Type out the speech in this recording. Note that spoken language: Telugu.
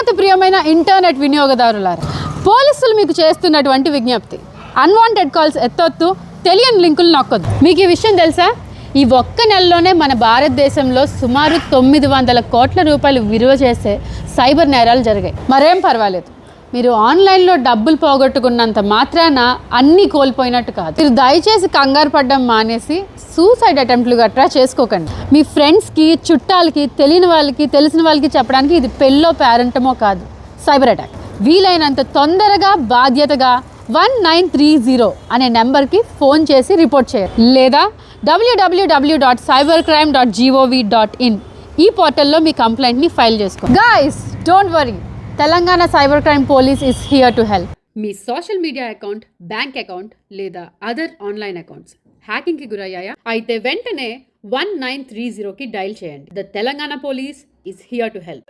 అత్యంత ప్రియమైన ఇంటర్నెట్ వినియోగదారులారా పోలీసులు మీకు చేస్తున్నటువంటి విజ్ఞప్తి. అన్వాంటెడ్ కాల్స్ ఎత్తొద్దు తెలియని లింకులు నొక్కొద్దు. మీకు ఈ విషయం తెలుసా? ఈ ఒక్క నెలలోనే మన భారతదేశంలో సుమారు తొమ్మిది వందల కోట్ల రూపాయలు విలువ చేసే సైబర్ నేరాలు జరిగాయి. మరేం పర్వాలేదు. మీరు ఆన్లైన్లో డబ్బులు పోగొట్టుకున్నంత మాత్రాన అన్నీ కోల్పోయినట్టు కాదు. మీరు దయచేసి కంగారు పడడం మానేసి సూసైడ్ అటెంప్ట్లు గట్రా చేసుకోకండి. మీ ఫ్రెండ్స్కి చుట్టాలకి తెలియని వాళ్ళకి తెలిసిన వాళ్ళకి చెప్పడానికి ఇది పెళ్ళో పేరెంటమో కాదు. సైబర్ అటాక్ వీలైనంత తొందరగా బాధ్యతగా వన్ నైన్ త్రీ జీరో అనే నెంబర్కి ఫోన్ చేసి రిపోర్ట్ చేయాలి లేదా WWW dot cyber crime dot GOV dot in ఈ పోర్టల్లో మీ కంప్లైంట్ని ఫైల్ చేసుకోండి. Guys don't worry Telangana cyber crime police is here to help. Me social media account bank account లేదా అదర్ ఆన్లైన్ అకౌంట్స్ హ్యాకింగ్కి గురయ్యాయా? అయితే వెంటనే వన్ నైన్ త్రీ జీరోకి డైల్ చేయండి. The Telangana police is here to help.